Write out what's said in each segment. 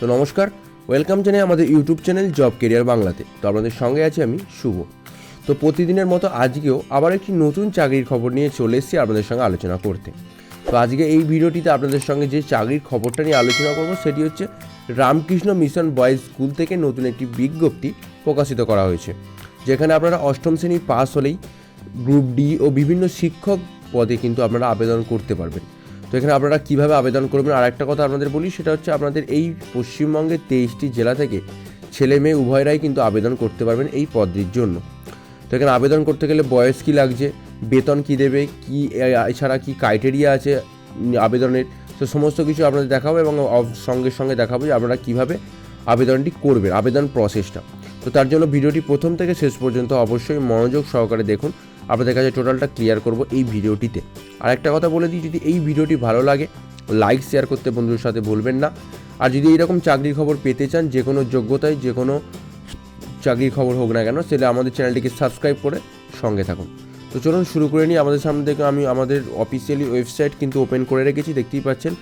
তো নমস্কার ওয়েলকাম জানাই আমাদের ইউটিউব চ্যানেল জব কেরিয়ার বাংলাতে। তো আপনাদের সঙ্গে আছি আমি শুভ। তো প্রতিদিনের মতো আজকেও আবার একটি নতুন চাকরির খবর নিয়ে চলে এসেছি আপনাদের সঙ্গে আলোচনা করতে। তো আজকে এই ভিডিওটিতে আপনাদের সঙ্গে যে চাকরির খবরটা নিয়ে আলোচনা করব সেটি হচ্ছে রামকৃষ্ণ মিশন বয়েজ স্কুল থেকে নতুন একটি বিজ্ঞপ্তি প্রকাশিত করা হয়েছে। যেখানে আপনারা অষ্টম শ্রেণি পাস হলেই গ্রুপ ডি ও বিভিন্ন শিক্ষক পদে কিন্তু আপনারা আবেদন করতে পারবেন। তো এখানে আপনারা কীভাবে আবেদন করবেন? আর একটা কথা আপনাদের বলি, সেটা হচ্ছে আপনাদের এই পশ্চিমবঙ্গের তেইশটি জেলা থেকে ছেলে মেয়ে উভয়রাই কিন্তু আবেদন করতে পারবেন এই পদটির জন্য। তো এখানে আবেদন করতে গেলে বয়স কী লাগছে, বেতন কী দেবে, কী এছাড়া কী ক্রাইটেরিয়া আছে আবেদনের, তো সমস্ত কিছু আপনাদের দেখাবো এবং সঙ্গে সঙ্গে দেখাবো যে আপনারা কীভাবে আবেদনটি করবেন, আবেদন প্রসেসটা তো তার জন্য ভিডিওটি প্রথম থেকে শেষ পর্যন্ত অবশ্যই মনোযোগ সহকারে দেখুন। আপনাদের কাছে টোটালটা ক্লিয়ার করব এই ভিডিওটিতে। আর একটা কথা বলে দিই, যদি এই ভিডিওটি ভালো লাগে, লাইক, শেয়ার করতে বন্ধুদের সাথে ভুলবেন না। আর যদি এইরকম চাকরির খবর পেতে চান, যে কোনো যোগ্যতায়, যে কোনো চাকরির খবর হোক না কেন, সেটা আমাদের চ্যানেলটিকে সাবস্ক্রাইব করে সঙ্গে থাকুন। তো চলুন শুরু করে নিই। আমাদের সামনে থেকে আমি আমাদের অফিসিয়ালি ওয়েবসাইট কিন্তু ওপেন করে রেখেছি, দেখতেই পাচ্ছেন।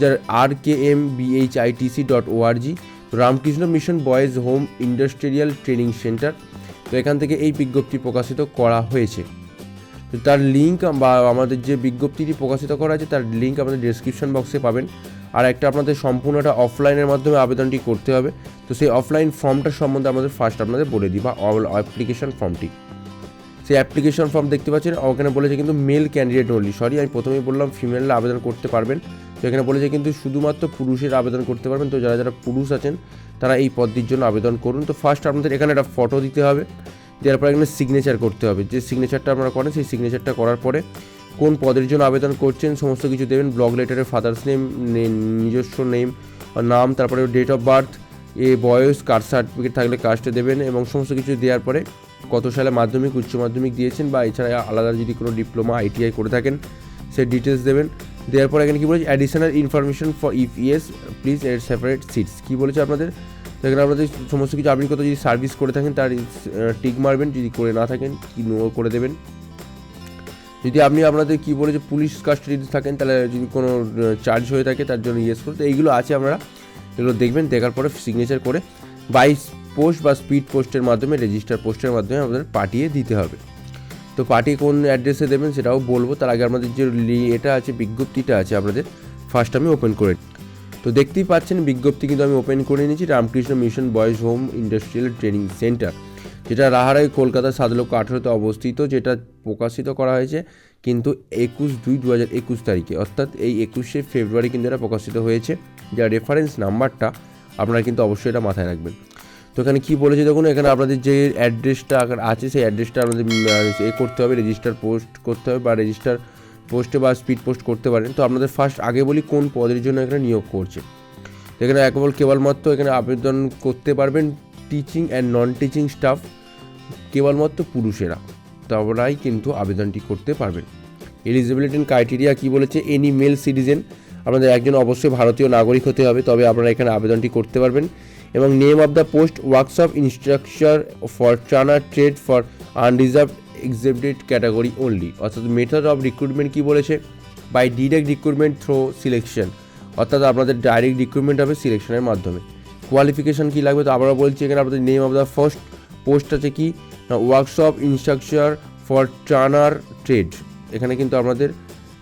যার R K M BHITC dot ORG Ramakrishna Mission boys home industrial training centre তো এখান থেকে এই বিজ্ঞপ্তি প্রকাশিত করা হয়েছে। তো তার লিঙ্ক বা আমাদের যে বিজ্ঞপ্তিটি প্রকাশিত করা আছে, তার লিঙ্ক আমাদের ডেসক্রিপশন বক্সে পাবেন। আর একটা আপনাদের সম্পূর্ণটা অফলাইনের মাধ্যমে আবেদনটি করতে হবে। তো সেই অফলাইন ফর্মটা সম্বন্ধে আমাদের ফার্স্ট আপনাদের বলে দিই, বা অ্যাপ্লিকেশন ফর্মটি সেই অ্যাপ্লিকেশন ফর্ম দেখতে পাচ্ছেন, ওখানে বলেছে কিন্তু মেল ক্যান্ডিডেট অনলি সরি আমি প্রথমেই বললাম ফিমেলরা আবেদন করতে পারবেন। তো এখানে বলেছে কিন্তু শুধুমাত্র পুরুষের আবেদন করতে পারবেন। তো যারা যারা পুরুষ আছেন, তারা এই পদটির জন্য আবেদন করুন। তো ফার্স্ট আপনাদের এখানে একটা ফটো দিতে হবে। দেওয়ার পরে এখানে সিগনেচার করতে হবে। যে সিগনেচারটা আপনারা করেন, সেই সিগনেচারটা করার পরে কোন পদের জন্য আবেদন করছেন, সমস্ত কিছু দেবেন। ব্লগ লেটারের ফাদার্স নেম নিজস্ব নেম নাম, তারপরে ডেট অফ বার্থ এ বয়স কাস্ট সার্টিফিকেট থাকলে কাস্টে দেবেন এবং সমস্ত কিছু দেওয়ার পরে কত সালে মাধ্যমিক, উচ্চ মাধ্যমিক দিয়েছেন বা এছাড়া আলাদা যদি কোনো ডিপ্লোমা আইটিআই করে থাকেন, সেই ডিটেলস দেবেন। দেওয়ার পর এখানে কী বলেছে? Additional information for yes please এর সেপারেট সিটস কী বলেছে আপনাদের? তো এখানে আপনাদের সমস্ত কিছু আপনি কত যদি সার্ভিস করে থাকেন, তার টিক মারবেন। যদি করে না থাকেন, কি নো করে দেবেন? যদি আপনি আপনাদের কী বলেছে, পুলিশ কাস্টাডিতে থাকেন, তাহলে যদি কোনো চার্জ হয়ে থাকে, তার জন্য ইয়েস করতে এইগুলো আছে আপনারা। এগুলো দেখবেন, দেখার পরে সিগনেচার করে বাইশ পোস্ট বা স্পিড পোস্টের মাধ্যমে রেজিস্টার পোস্টের মাধ্যমে আমাদের পাঠিয়ে দিতে হবে। তো পার্টি কোন অ্যাড্রেসে দেবেন সেটাও বলব। তার আগে আমাদের যে এটা আছে, বিজ্ঞপ্তিটা আছে আপনাদের। ফার্স্ট আমি ওপেন করে তো দেখতেই পাচ্ছেন, বিজ্ঞপ্তি কিন্তু আমি ওপেন করে নিয়েছি। Ramakrishna Mission boys home industrial training centre যেটা রাহারাই কলকাতার সাত লক্ষ আঠেরোতে অবস্থিত, যেটা প্রকাশিত করা হয়েছে কিন্তু একুশ দুই দু হাজার একুশ তারিখে। অর্থাৎ এই একুশে ফেব্রুয়ারি কিন্তু এটা প্রকাশিত হয়েছে। যার রেফারেন্স নাম্বারটা আপনারা কিন্তু অবশ্যই এটা মাথায় রাখবেন। তো এখানে কী বলেছে দেখুন, এখানে আপনাদের যে অ্যাড্রেসটা আছে, সেই অ্যাড্রেসটা আপনাদের এ করতে হবে রেজিস্টার পোস্ট করতে হবে বা রেজিস্টার পোস্টে বা স্পিড পোস্ট করতে পারেন। তো আপনাদের ফার্স্ট আগে বলি কোন পদের জন্য এখানে নিয়োগ করছে। এখানে একবার কেবলমাত্র এখানে আবেদন করতে পারবেন teaching and non teaching staff কেবলমাত্র পুরুষেরা। তবরাই কিন্তু আবেদনটি করতে পারবেন। এলিজিবিলিটি ক্রাইটেরিয়া কী বলেছে? এনি মেল সিটিজেন আপনাদের একজন অবশ্যই ভারতীয় নাগরিক হতে হবে, তবে আপনারা এখানে আবেদনটি করতে পারবেন। এবং name of the post workshop instructor for trainer trade for unreserved accepted category only অর্থাৎ মেথড অফ রিক্রুটমেন্ট কী বলেছে? By direct recruitment through selection অর্থাৎ আপনাদের ডাইরেক্ট রিক্রুটমেন্ট হবে সিলেকশনের মাধ্যমে। কোয়ালিফিকেশন কী লাগবে? তো আবারও বলছি এখানে আপনাদের name of the first post আছে কি? না workshop instructor for trainer trade এখানে কিন্তু আপনাদের,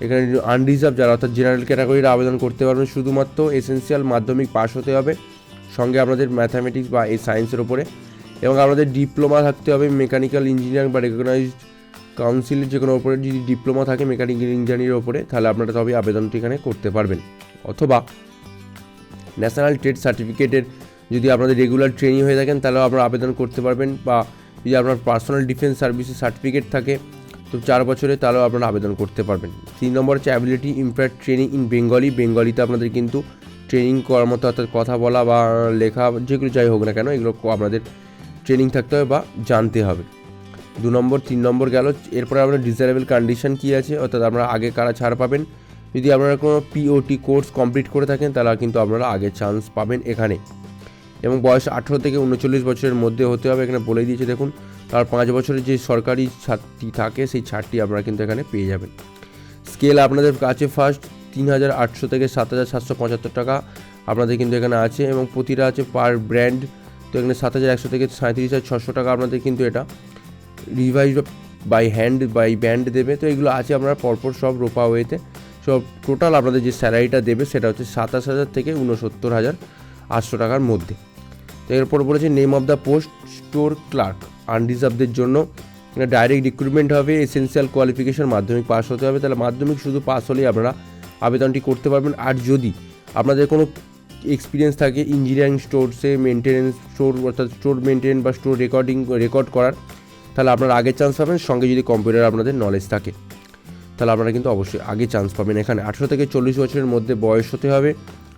এখানে আনরিজার্ভ যারা, অর্থাৎ জেনারেল ক্যাটাগরির আবেদন করতে পারবেন, শুধুমাত্র এসেন্সিয়াল মাধ্যমিক পাস হতে হবে। সঙ্গে আপনাদের ম্যাথামেটিক্স বা এই সায়েন্সের ওপরে এবং আপনাদের ডিপ্লোমা থাকতে হবে মেকানিক্যাল ইঞ্জিনিয়ারিং বা রেকগনাইজড কাউন্সিলের যে কোনো ওপরে যদি ডিপ্লোমা থাকে মেকানিক্যাল ইঞ্জিনিয়ারিংয়ের ওপরে তাহলে আপনারা তবে আবেদনটি এখানে করতে পারবেন। অথবা ন্যাশনাল ট্রেড সার্টিফিকেটের যদি আপনাদের রেগুলার ট্রেনিং হয়ে থাকেন, তাহলেও আপনারা আবেদন করতে পারবেন। বা যদি আপনার পার্সোনাল ডিফেন্স সার্ভিসের সার্টিফিকেট থাকে, তো চার বছরে তাহলেও আপনারা আবেদন করতে পারবেন। তিন নম্বর হচ্ছে ability impact training in Bengali বেঙ্গলিতে আপনাদের কিন্তু ট্রেনিং করার মতো অর্থাৎ কথা বলা বা লেখা যেগুলো যাই হোক না কেন, এগুলো আপনাদের ট্রেনিং থাকতে হবে বা জানতে হবে। দু নম্বর, তিন নম্বর গেল, এরপরে আপনার ডিজারেবল কন্ডিশন কী আছে, অর্থাৎ আপনারা আগে কারা ছাড় পাবেন? যদি আপনারা কোনো পিওটি কোর্স কমপ্লিট করে থাকেন, তাহলে কিন্তু আপনারা আগে চান্স পাবেন এখানে। এবং বয়স আঠেরো থেকে উনচল্লিশ বছরের মধ্যে হতে হবে, এখানে বলে দিয়েছে, দেখুন। তার পাঁচ বছরের যে সরকারি ছাড়টি থাকে, সেই ছাড়টি আপনারা কিন্তু এখানে পেয়ে যাবেন। স্কেল আপনাদের কাছে ফার্স্ট তিন হাজার আটশো থেকে সাত হাজার সাতশো পঁচাত্তর টাকা আপনাদের কিন্তু এখানে আছে এবং প্রতিটা আছে পার ব্র্যান্ড। তো এখানে সাত হাজার একশো থেকে সাঁত্রিশ হাজার ছশো টাকা আপনাদের কিন্তু এটা revise by hand, by band দেবে। তো এগুলো আছে আপনারা পরপর সব রোপা ওয়েতে। সব টোটাল আপনাদের যে স্যালারিটা দেবে সেটা হচ্ছে সাতাশ হাজার থেকে উনসত্তর হাজার আটশো টাকার মধ্যে। তো এরপর বলেছে name of the post store clerk আনরিজার্ভদের জন্য। ডাইরেক্ট রিক্রুটমেন্ট হবে এসেন্সিয়াল কোয়ালিফিকেশন মাধ্যমিক পাস হতে হবে। তাহলে মাধ্যমিক শুধু পাস হলেই আপনারা আবেদনটি করতে পারবেন। আর যদি আপনাদের কোনো এক্সপিরিয়েন্স থাকে ইঞ্জিনিয়ারিং স্টোরসে মেনটেনেন্স স্টোর অর্থাৎ স্টোর মেনটেন বা স্টোর রেকর্ডিং রেকর্ড করার, তাহলে আপনারা আগে চান্স পাবেন, সঙ্গে যদি কম্পিউটার আপনাদের নলেজ থাকে, তাহলে আপনারা কিন্তু অবশ্যই আগে চান্স পাবেন এখানে। আঠেরো থেকে চল্লিশ বছরের মধ্যে বয়স হতে হবে।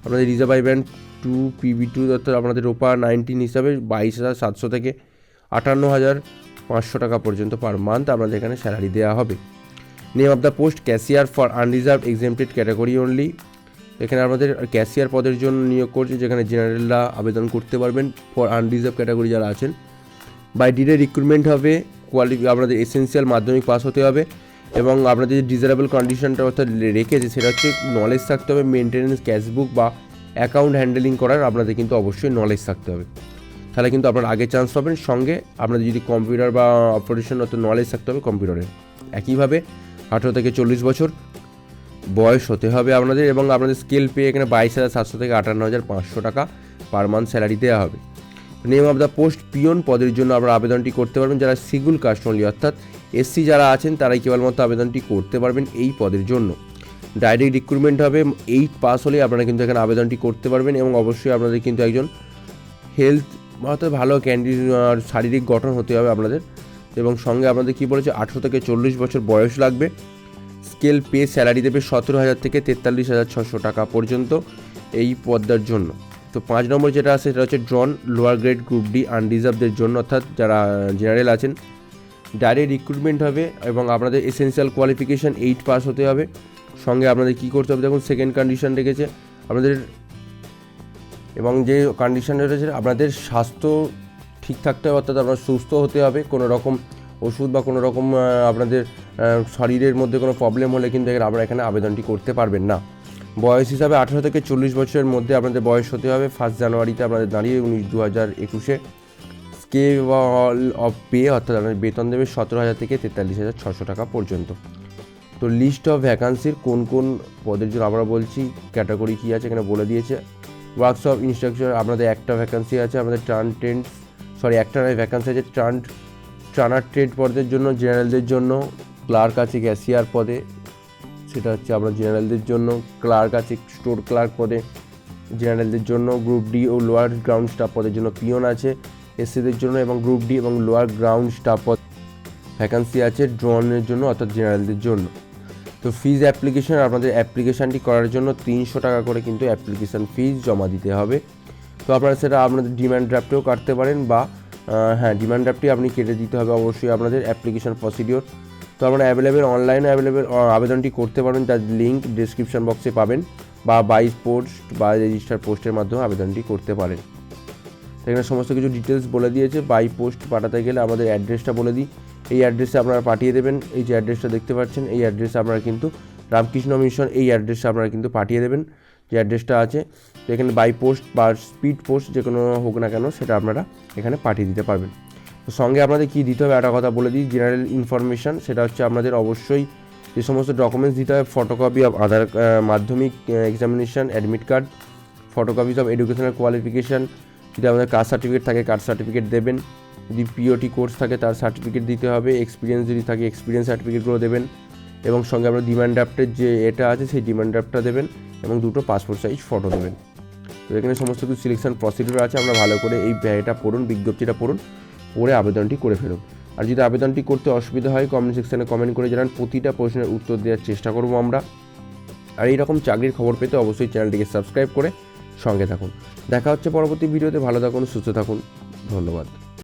আপনাদের reserve I band two PB two অর্থাৎ আপনাদের রোপা নাইনটিন হিসাবে বাইশ হাজার সাতশো থেকে আটান্ন হাজার পাঁচশো টাকা পর্যন্ত পার মান্থ আপনাদের এখানে স্যালারি দেওয়া হবে। Name of the post cashier for unreserved exempted category only এখানে আমাদের ক্যাশিয়ার পদের জন্য নিয়োগ করছে, যেখানে জেনারেলরা আবেদন করতে পারবেন ফর আনরিজার্ভ ক্যাটাগরি যারা আছেন। বাই ডিডে রিক্রুটমেন্ট হবে কোয়ালি আপনাদের এসেন্সিয়াল মাধ্যমিক পাস হতে হবে এবং আপনাদের যে ডিজারেবল কন্ডিশনটা অর্থাৎ রেখেছে, সেটা হচ্ছে নলেজ থাকতে হবে মেনটেন্যান্স ক্যাশবুক বা অ্যাকাউন্ট হ্যান্ডেলিং করার আপনাদের কিন্তু অবশ্যই নলেজ থাকতে হবে। তাহলে কিন্তু আপনারা আগে চান্স পাবেন, সঙ্গে আপনাদের যদি কম্পিউটার বা অপারেশন অত নলেজ থাকতে হবে কম্পিউটারের একইভাবে আঠেরো থেকে চল্লিশ বছর বয়স হতে হবে আপনাদের এবং আপনাদের স্কেল পেয়ে এখানে বাইশ হাজার সাতশো থেকে আটান্ন হাজার পাঁচশো টাকা পার মান্থ স্যালারি দেওয়া হবে। Name of the post peon পদের জন্য আপনারা আবেদনটি করতে পারবেন। যারা সিগুল কাস্ট অনলি অর্থাৎ এসসি যারা আছেন, তারাই কেবলমাত্র আবেদনটি করতে পারবেন এই পদের জন্য। ডাইরেক্ট রিক্রুটমেন্ট হবে এইট পাস হলে আপনারা কিন্তু এখানে আবেদনটি করতে পারবেন এবং অবশ্যই আপনাদের কিন্তু একজন হেলথ অর্থাৎ ভালো ক্যান্ডিডেট শারীরিক গঠন হতে হবে আপনাদের। এবং সঙ্গে আপনাদের কী বলেছে, আঠেরো থেকে চল্লিশ বছর বয়স লাগবে। স্কেল পে স্যালারি দেবে সতেরো হাজার থেকে তেতাল্লিশ হাজার ছশো টাকা পর্যন্ত এই পদ্মার জন্য। তো পাঁচ নম্বর যেটা আছে, সেটা হচ্ছে ড্রন, লোয়ার গ্রেড গ্রুপ ডি আনরিজার্ভদের জন্য, অর্থাৎ যারা জেনারেল আছেন। ডাইরেক্ট রিক্রুটমেন্ট হবে এবং আপনাদের এসেন্সিয়াল কোয়ালিফিকেশান এইট পাস হতে হবে। সঙ্গে আপনাদের কী করতে হবে, দেখুন, সেকেন্ড কন্ডিশন রেখেছে। আপনাদের এবং যে কন্ডিশন রয়েছে, আপনাদের স্বাস্থ্য ঠিক থাকতে হবে, অর্থাৎ আপনার সুস্থ হতে হবে। কোনো রকম ওষুধ বা কোনো রকম আপনাদের শরীরের মধ্যে কোনো প্রবলেম হলে কিন্তু আপনারা এখানে আবেদনটি করতে পারবেন না। বয়স হিসাবে আঠারো থেকে চল্লিশ বছরের মধ্যে আপনাদের বয়স হতে হবে। ফার্স্ট জানুয়ারিতে আপনাদের দাঁড়িয়ে উনিশ দু হাজার একুশে। স্কেল অফ পে, অর্থাৎ আপনাদের বেতন দেবে সতেরো হাজার থেকে তেতাল্লিশ হাজার ছশো টাকা পর্যন্ত। তো লিস্ট অফ ভ্যাকান্সির কোন কোন পদের জন্য আমরা বলছি ক্যাটাগরি কী আছে এখানে বলে দিয়েছে। ওয়ার্কশপ ইনস্ট্রাকচার আপনাদের একটা ভ্যাকান্সি আছে আমাদের টার্ন টেন্ট সরি একটা নয় ভ্যাকান্সি আছে ট্রান ট্রানার ট্রেড পদের জন্য জেনারেলদের জন্য ক্লার্ক আছে ক্যাশিয়ার পদে, সেটা হচ্ছে আমরা জেনারেলদের জন্য ক্লার্ক আছে স্টোর ক্লার্ক পদে জেনারেলদের জন্য গ্রুপ ডি ও লোয়ার গ্রাউন্ড স্টাফ পদের জন্য পিয়ন আছে এসসিদের জন্য এবং গ্রুপ ডি এবং লোয়ার গ্রাউন্ড স্টাফ পদ ভ্যাকান্সি আছে ড্রনের জন্য অর্থাৎ জেনারেলদের জন্য। তো ফিজ অ্যাপ্লিকেশন আপনাদের অ্যাপ্লিকেশানটি করার জন্য তিনশো টাকা করে কিন্তু অ্যাপ্লিকেশান ফিজ জমা দিতে হবে। তো আপনারা সেটা আপনাদের ডিমান্ড ড্রাফটেও কাটতে পারেন বা হ্যাঁ ডিমান্ড ড্রাফটি আপনি কেটে দিতে হবে অবশ্যই আপনাদের অ্যাপ্লিকেশন প্রসিডিওর তো আপনারা অ্যাভেলেবেল অনলাইনে অ্যাভেলেবেল আবেদনটি করতে পারেন তার লিঙ্ক ডিসক্রিপশন বক্সে পাবেন বা বাই পোস্ট বা রেজিস্টার পোস্টের মাধ্যমে আবেদনটি করতে পারেন। এখানে সমস্ত কিছু ডিটেলস বলে দিয়েছে বাই পোস্ট পাঠাতে গেলে আমাদের অ্যাড্রেসটা বলে দিই। এই অ্যাড্রেসে আপনারা পাঠিয়ে দেবেন, এই যে অ্যাড্রেসটা দেখতে পাচ্ছেন, এই অ্যাড্রেসে আপনারা কিন্তু রামকৃষ্ণ মিশন, এই অ্যাড্রেসটা আপনারা কিন্তু পাঠিয়ে দেবেন, যে অ্যাড্রেসটা আছে। তো এখানে বাই পোস্ট বা স্পিড পোস্ট যে কোনো হোক না কেন, সেটা আপনারা এখানে পাঠিয়ে দিতে পারবেন। তো সঙ্গে আপনাদের কী দিতে হবে, একটা কথা বলে দিই জেনারেল ইনফরমেশান সেটা হচ্ছে আপনাদের অবশ্যই যে সমস্ত ডকুমেন্টস দিতে হবে photocopy of Aadhaar Madhyamik examination admit card photocopies of educational qualification যদি আমাদের কাস্ট সার্টিফিকেট থাকে কাস্ট সার্টিফিকেট দেবেন। যদি পিওটি কোর্স থাকে, তার সার্টিফিকেট দিতে হবে এক্সপিরিয়েন্স যদি থাকে এক্সপিরিয়েন্স সার্টিফিকেটগুলো দেবেন। এবং সঙ্গে আপনার ডিমান্ড ড্রাফটের যে এটা আছে, সেই ডিমান্ড ড্রাফটটা দেবেন এবং দুটো পাসপোর্ট সাইজ ফটো দেবেন। তো এখানে সমস্ত কিছু সিলেকশন প্রসিডিউর আছে, আমরা ভালো করে এই এটা পড়ুন, বিজ্ঞপ্তিটা পড়ুন, পড়ে আবেদনটি করে ফেলুন। আর যদি আবেদনটি করতে অসুবিধা হয় কমেন্ট সেকশানে কমেন্ট করে জানান, প্রতিটা প্রশ্নের উত্তর দেওয়ার চেষ্টা করব আমরা। আর এই রকম চাকরির খবর পেতে অবশ্যই চ্যানেলটিকে সাবস্ক্রাইব করে সঙ্গে থাকুন। দেখা হচ্ছে পরবর্তী ভিডিওতে, ভালো থাকুন, সুস্থ থাকুন, ধন্যবাদ।